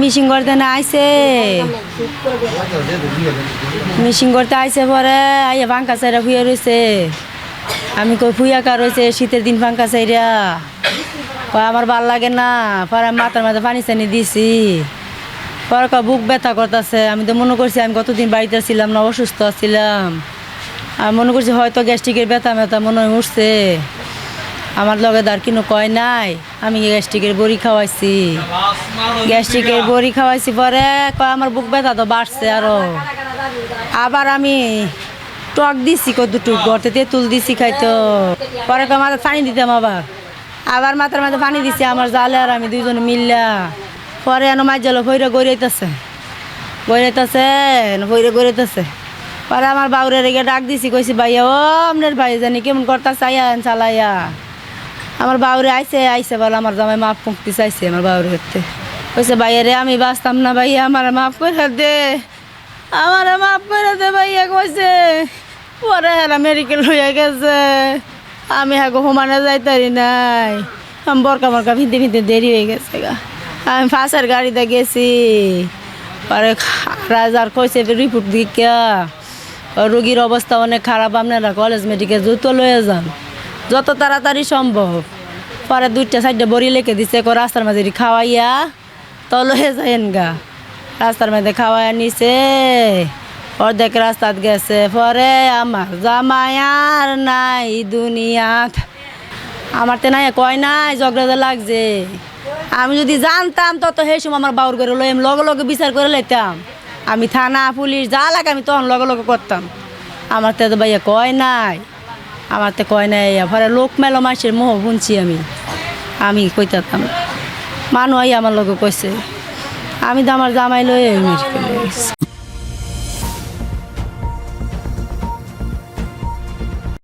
Missing করতে না আইসে মিশিং করতে আইসে পরে আইয়া পাঙ্কা চাইরা ফুয়ে রয়েছে আমি কই ফুয়া কার রয়েছে শীতের দিন পাঙ্কা চাইরা আমার ভালো লাগে না। পরে মাথার মাথায় পানি চানি দিছি। পরে বুক ব্যথা করতেছে। আমি তো মনে করছি আমি কতদিন বাড়িতে ছিলাম না, অসুস্থ ছিলাম। আমি মনে করছি হয়তো গ্যাস্ট্রিকের ব্যথা ব্যথা মনে হয় উঠছে। আমার লগে আর কিনো কয় নাই। আমি গ্যাস্ট্রিকের বড়ি খাওয়াইছি। গ্যাস্ট্রিকের বড়ি খাওয়াইছি পরে কয়, আমার বুক ব্যথা তো বাড়ছে আরও। আবার আমি টক দিছি কতটুক গর্তে তেঁতুল দিছি খাইতো। পরে কয়, মাথায় পানি দিতাম আবার। আবার মাথার মাথায় পানি দিছি, আমার জালে আর আমি দুইজন মিললা। পরে এনো মাছ ভৈরে গড়াইতেছে। গড়াইতেছে ভৈরে গড়াইতেছে। পরে আমার বাউরে রেগে ডাক দিছি, কইছি, ভাইয়া, ও আপনার ভাই জানি কেমন করতা চাইয়া চালাইয়া আমার বাউরে আইসে আইসে বলে আমার জামাই মাপ মুক্তি চাইছে আমার বাউরে হতে কইছে ভাইয়া রে আমি বাঁচতাম না ভাইয়া, আমার মাফ করে দে। আমার মাফ করে দে ভাইয়া, কইছে। পরে হেরা মেডিকেল হয়ে গেছে। আমি হ্যাঁ ঘুমানো যাইতারি নাই। আমি বরকা মরকা ভিনতে ভিনতে দেরি হয়ে গেছে গা। আমি ফাঁসের গাড়িতে গেছি। পরে রাজার কইছে রিপোর্ট দিকা রুগীর অবস্থা অনেক খারাপ, আপনারা কলেজ মেডিকেল দ্রুত লয়ে যান। যত তাড়াতাড়ি সম্ভব। পরে দুইটা সাইডে বড়ি লেখে দিছে কো রাস্তার মাঝে খাওয়াইয়া তো লয়ে যাইন গা। রাস্তার মধ্যে খাওয়াইয়া নিছে, অর্ধেক রাস্তাত গেছে। পরে আমার জামায়ার নাই দুনিয়াত। আমার তে নাই, কয় নাই, ঝগড়া লাগছে। আমি যদি জানতাম, তত সেই সময় আমার বাউর করে লইম, লগে লগে বিচার করে লইতাম। আমি থানা, পুলিশ, যা লাগে আমি তখন লগে লগে করতাম। আমার তো ভাইয়া কয় নাই আমার তো কয় নাই পরে লোক মেলো মাসের মোহ বুনছি আমি। আমি কইতাম মানুষ আমার লোক কইছে, আমি তো আমার জামাই লই